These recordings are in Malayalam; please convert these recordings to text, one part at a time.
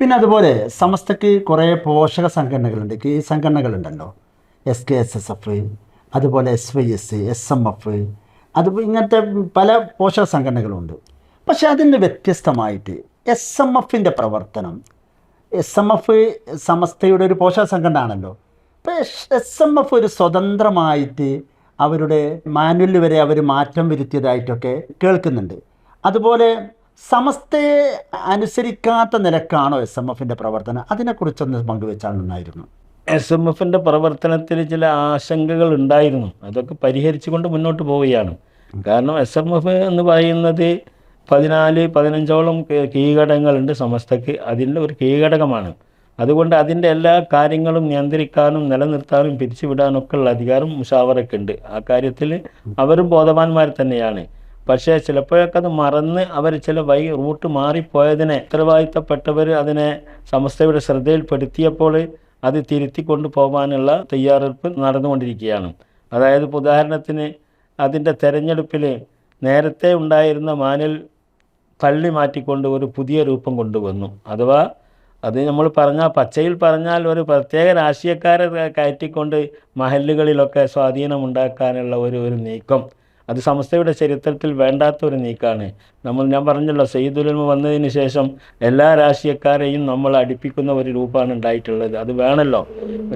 പിന്നെ അതുപോലെ സമസ്തയ്ക്ക് കുറേ പോഷക സംഘടനകളുണ്ട്. ഈ സംഘടനകളുണ്ടല്ലോ. S K S S F അതുപോലെ S Y S S M F അതുപോലെ ഇങ്ങനത്തെ പല പോഷക സംഘടനകളുണ്ട്. പക്ഷെ അതിന് വ്യത്യസ്തമായിട്ട് എസ് എം എഫിന്റെ പ്രവർത്തനം എസ് എം എഫ് സമസ്തയുടെ ഒരു പോഷക സംഘടന ആണല്ലോ ഇപ്പോൾ എസ് എം എഫ് ഒരു സ്വതന്ത്രമായിട്ട് അവരുടെ മാനുവലിൽ വരെ അവർ മാറ്റം വരുത്തിയതായിട്ടൊക്കെ കേൾക്കുന്നുണ്ട്. അതുപോലെ സമസ്തയെ അനുസരിക്കാത്ത നിലക്കാണോ എസ് എം എഫിന്റെ പ്രവർത്തനം? അതിനെക്കുറിച്ചൊന്ന് പങ്കുവെച്ചാൽ നന്നായിരുന്നു. എസ് എം എഫിന്റെ പ്രവർത്തനത്തിൽ ചില ആശങ്കകൾ ഉണ്ടായിരുന്നു. അതൊക്കെ പരിഹരിച്ചുകൊണ്ട് മുന്നോട്ട് പോവുകയാണ്. കാരണം എസ് എം എഫ് എന്ന് പറയുന്നത് പതിനാല് പതിനഞ്ചോളം കീഘടകങ്ങളുണ്ട് സമസ്തക്ക് അതിന്റെ ഒരു കീഘടകമാണ്. അതുകൊണ്ട് അതിന്റെ എല്ലാ കാര്യങ്ങളും നിയന്ത്രിക്കാനും നിലനിർത്താനും പിരിച്ചുവിടാനൊക്കെ ഉള്ള അധികാരം മുഷാവറക്കുണ്ട്. ആ കാര്യത്തിൽ അവരും ബോധവാന്മാർ തന്നെയാണ്. പക്ഷേ ചിലപ്പോഴൊക്കെ അത് മറന്ന് അവർ ചില വൈ റൂട്ട് മാറിപ്പോയതിനെ ഉത്തരവാദിത്തപ്പെട്ടവർ അതിനെ സമസ്തയുടെ ശ്രദ്ധയിൽപ്പെടുത്തിയപ്പോൾ അത് തിരുത്തി കൊണ്ടുപോകാനുള്ള തയ്യാറെടുപ്പ് നടന്നുകൊണ്ടിരിക്കുകയാണ്. അതായത് ഉദാഹരണത്തിന് അതിന്റെ തെരഞ്ഞെടുപ്പിൽ നേരത്തെ ഉണ്ടായിരുന്ന മാനിൽ തള്ളി മാറ്റിക്കൊണ്ട് ഒരു പുതിയ രൂപം കൊണ്ടുവന്നു. അഥവാ അത് നമ്മൾ പറഞ്ഞാൽ പച്ചയിൽ പറഞ്ഞാൽ ഒരു പ്രത്യേക രാഷ്ട്രീയക്കാരെ കയറ്റിക്കൊണ്ട് മഹല്ലുകളിലൊക്കെ സ്വാധീനമുണ്ടാക്കാനുള്ള ഒരു ഒരു നീക്കം. അത് സംസ്ഥയുടെ ചരിത്രത്തിൽ വേണ്ടാത്ത ഒരു നീക്കമാണ് നമ്മൾ ഞാൻ പറഞ്ഞല്ലോ സെയ്ദുലമ വന്നതിന് ശേഷം എല്ലാ രാഷ്ട്രീയക്കാരെയും നമ്മൾ അടുപ്പിക്കുന്ന ഒരു രൂപമാണ് ഉണ്ടായിട്ടുള്ളത്. അത് വേണമല്ലോ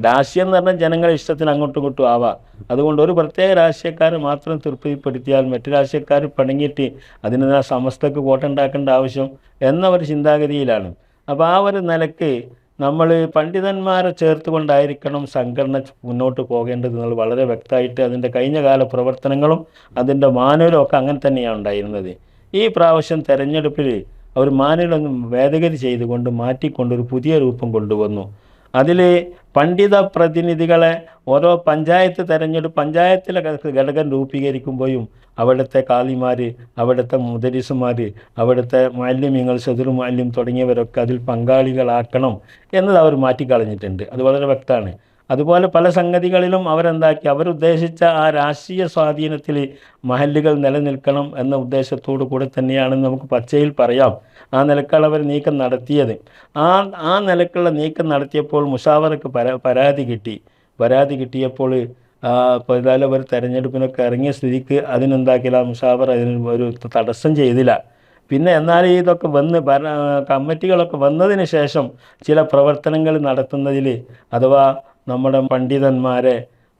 രാഷ്ട്രീയം എന്ന് പറഞ്ഞാൽ ജനങ്ങളെ ഇഷ്ടത്തിന് അങ്ങോട്ടും ഇങ്ങോട്ടും ആവാം. അതുകൊണ്ട് ഒരു പ്രത്യേക രാഷ്ട്രീയക്കാരെ മാത്രം തൃപ്തിപ്പെടുത്തിയാൽ മറ്റു രാഷ്ട്രീയക്കാർ പണങ്ങിയിട്ട് അതിന് ആ സമസ്തക്ക് കോട്ടുണ്ടാക്കേണ്ട ആവശ്യം എന്ന ഒരു ചിന്താഗതിയിലാണ്. അപ്പോൾ ആ ഒരു നിലയ്ക്ക് നമ്മൾ പണ്ഡിതന്മാരെ ചേർത്തുകൊണ്ടായിരിക്കണം സംഘടന മുന്നോട്ട് പോകേണ്ടത് എന്നുള്ളത് വളരെ വ്യക്തമായിട്ട് അതിന്റെ കഴിഞ്ഞ കാല പ്രവർത്തനങ്ങളും അതിന്റെ മാനുവലും ഒക്കെ അങ്ങനെ തന്നെയാണ് ഉണ്ടായിരുന്നത്. ഈ പ്രാവശ്യം തെരഞ്ഞെടുപ്പിൽ അവർ മാനുവലൊന്നും ഭേദഗതി ചെയ്തുകൊണ്ട് മാറ്റിക്കൊണ്ട് ഒരു പുതിയ രൂപം കൊണ്ടുവന്നു. അതിൽ പണ്ഡിത പ്രതിനിധികളെ ഓരോ പഞ്ചായത്ത് തെരഞ്ഞെടുപ്പ് പഞ്ചായത്തിലെ ഘടകം രൂപീകരിക്കുമ്പോഴും അവിടുത്തെ കാളിമാർ അവിടുത്തെ മുദരിസുമാർ അവിടുത്തെ മാലിന്യങ്ങൾ സദുർ മാലിന്യം തുടങ്ങിയവരൊക്കെ അതിൽ പങ്കാളികളാക്കണം എന്നത് അവർ മാറ്റിക്കളഞ്ഞിട്ടുണ്ട്. അത് വളരെ വ്യക്തമാണ്. അതുപോലെ പല സംഗതികളിലും അവരെന്താക്കി? അവരുദ്ദേശിച്ച ആ രാഷ്ട്രീയ സ്വാധീനത്തിൽ മഹല്ലുകൾ നിലനിൽക്കണം എന്ന ഉദ്ദേശത്തോടു കൂടെ തന്നെയാണ് നമുക്ക് പച്ചയിൽ പറയാം. ആ നിലക്കാണ് അവർ നീക്കം നടത്തിയത്. ആ ആ നിലക്കുള്ള നീക്കം നടത്തിയപ്പോൾ മുഷാവറക്ക് പരാ പരാതി കിട്ടി. പരാതി കിട്ടിയപ്പോൾ ഏതായാലും അവർ തെരഞ്ഞെടുപ്പിനൊക്കെ ഇറങ്ങിയ സ്ഥിതിക്ക് അതിനെന്താക്കില്ല മുഷാവർ അതിന് ഒരു തടസ്സം ചെയ്തില്ല. പിന്നെ എന്നാൽ ഇതൊക്കെ വന്ന് ഭരണ കമ്മിറ്റികളൊക്കെ വന്നതിന് ശേഷം ചില പ്രവർത്തനങ്ങൾ നടത്തുന്നതിൽ അഥവാ നമ്മുടെ പണ്ഡിതന്മാരെ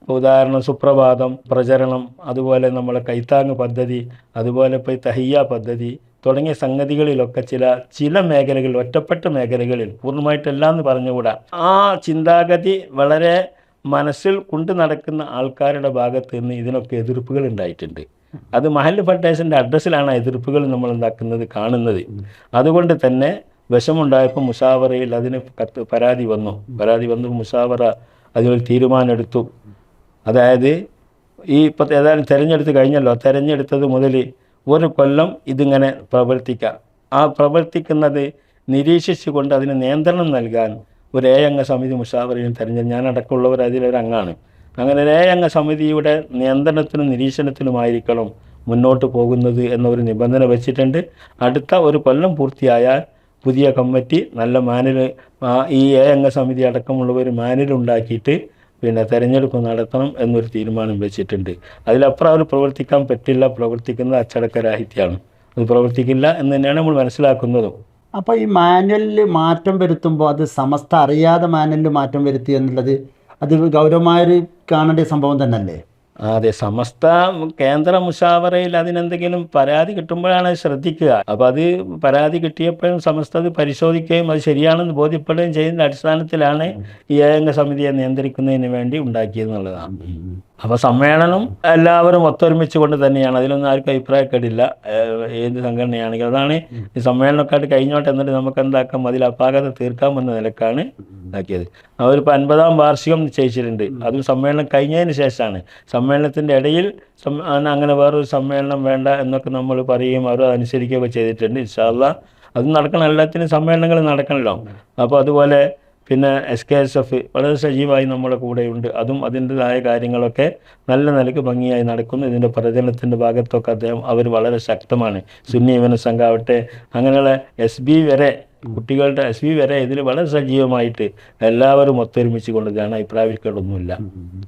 ഉദാഹരണം സുപ്രഭാതം പ്രചരണം അതുപോലെ നമ്മളെ കൈത്താങ് പദ്ധതി അതുപോലെ ഇപ്പോൾ തഹിയ പദ്ധതി തുടങ്ങിയ സംഗതികളിലൊക്കെ ചില ചില മേഖലകളിൽ ഒറ്റപ്പെട്ട മേഖലകളിൽ പൂർണമായിട്ടല്ല എന്ന് പറഞ്ഞുകൂടാ. ആ ചിന്താഗതി വളരെ മനസ്സിൽ കൊണ്ടു നടക്കുന്ന ആൾക്കാരുടെ ഭാഗത്ത് നിന്ന് ഇതിനൊക്കെ എതിർപ്പുകൾ ഉണ്ടായിട്ടുണ്ട്. അത് മഹൽ ഫെഡറേഷന്റെ അഡ്രസ്സിലാണ് എതിർപ്പുകൾ നമ്മൾ ഉണ്ടാക്കുന്നത് കാണുന്നത്. അതുകൊണ്ട് തന്നെ വിഷമുണ്ടായപ്പോൾ മുഷാവറയിൽ അതിന് കത്ത് പരാതി വന്നു. പരാതി വന്നു മുഷാവറ അതിനൊരു തീരുമാനമെടുത്തു. അതായത് ഈ ഇപ്പം ഏതായാലും തിരഞ്ഞെടുത്ത് കഴിഞ്ഞല്ലോ. തിരഞ്ഞെടുത്തത് മുതൽ ഒരു കൊല്ലം ഇതിങ്ങനെ പ്രവർത്തിക്കാം. ആ പ്രവർത്തിക്കുന്നത് നിരീക്ഷിച്ചുകൊണ്ട് അതിന് നിയന്ത്രണം നൽകാൻ ഒരു ഏ അംഗ സമിതി മുഷാവറയിൽ തിരഞ്ഞെടുത്ത് ഞാനടക്കമുള്ളവർ അതിലൊരംഗമാണ് അങ്ങനെ ഒരു ഏ അംഗ സമിതിയുടെ നിയന്ത്രണത്തിനും നിരീക്ഷണത്തിനുമായിരിക്കണം മുന്നോട്ട് പോകുന്നത് എന്നൊരു നിബന്ധന വെച്ചിട്ടുണ്ട്. അടുത്ത ഒരു കൊല്ലം പൂർത്തിയായാൽ പുതിയ കമ്മിറ്റി നല്ല മാനുവൽ ഈ ഏ അംഗ സമിതി അടക്കമുള്ളവർ മാനുവൽ ഉണ്ടാക്കിയിട്ട് പിന്നെ തെരഞ്ഞെടുപ്പ് നടത്തണം എന്നൊരു തീരുമാനം വെച്ചിട്ടുണ്ട്. അതിലപ്പുറം അവർ പ്രവർത്തിക്കാൻ പറ്റില്ല പ്രവർത്തിക്കുന്നത് അച്ചടക്കരാഹിത്യമാണ്. അത് പ്രവർത്തിക്കില്ല എന്ന് തന്നെയാണ് നമ്മൾ മനസ്സിലാക്കുന്നതും. അപ്പോൾ ഈ മാനുവലിൽ മാറ്റം വരുത്തുമ്പോൾ അത് സമസ്ത അറിയാതെ മാനുവലിൽ മാറ്റം വരുത്തി എന്നുള്ളത് അത് ഗൗരവമായൊരു കാണേണ്ട സംഭവം തന്നെയല്ലേ അതെ സമസ്ത കേന്ദ്ര മുഷാവറയിൽ അതിനെന്തെങ്കിലും പരാതി കിട്ടുമ്പോഴാണ് ശ്രദ്ധിക്കുക. അപ്പോൾ അത് പരാതി കിട്ടിയപ്പോഴും സമസ്ത അത് പരിശോധിക്കുകയും അത് ശരിയാണെന്ന് ബോധ്യപ്പെടുകയും ചെയ്യുന്ന അടിസ്ഥാനത്തിലാണ് ഈ ഏകംഗ സമിതിയെ നിയന്ത്രിക്കുന്നതിന് വേണ്ടി ഉണ്ടാക്കിയെന്നുള്ളതാണ് അപ്പോൾ സമ്മേളനം എല്ലാവരും ഒത്തൊരുമിച്ച് കൊണ്ട് തന്നെയാണ്. അതിലൊന്നും ആർക്കും അഭിപ്രായക്കേടില്ല. ഏത് സംഘടനയാണെങ്കിലും അതാണ് ഈ സമ്മേളനമൊക്കെ കഴിഞ്ഞോട്ടെ എന്നിട്ട് നമുക്ക് എന്താക്കാം അതിൽ അപാകത തീർക്കാമെന്ന നിലക്കാണ് ഇതാക്കിയത് അവരിപ്പോൾ അൻപതാം വാർഷികം നിശ്ചയിച്ചിട്ടുണ്ട്. അതും സമ്മേളനം കഴിഞ്ഞതിന് ശേഷമാണ്. സമ്മേളനത്തിന്റെ ഇടയിൽ അങ്ങനെ വേറൊരു സമ്മേളനം വേണ്ട എന്നൊക്കെ നമ്മൾ പറയുകയും അവർ അനുസരിക്കുകയൊക്കെ ചെയ്തിട്ടുണ്ട് ഇൻഷാല്ല അത് നടക്കണം. എല്ലാത്തിനും സമ്മേളനങ്ങൾ നടക്കണമല്ലോ അപ്പോൾ അതുപോലെ പിന്നെ എസ് കെ എസ് എഫ് വളരെ സജീവമായി നമ്മുടെ കൂടെയുണ്ട്. അതും അതിന്റെതായ കാര്യങ്ങളൊക്കെ നല്ല നിലയ്ക്ക് ഭംഗിയായി നടക്കുന്നു. ഇതിന്റെ പ്രചരണത്തിന്റെ ഭാഗത്തൊക്കെ അദ്ദേഹം അവർ വളരെ ശക്തമാണ്. സുന്നി യുവന സംഘാവട്ടെ അങ്ങനെയുള്ള എസ് ബി വരെ കുട്ടികളുടെ എസ് വി വരെ ഇതിൽ വളരെ സജീവമായിട്ട് എല്ലാവരും ഒത്തൊരുമിച്ച് കൊണ്ട് ഇതാണ് അഭിപ്രായക്കേടൊന്നുമില്ല ഉം.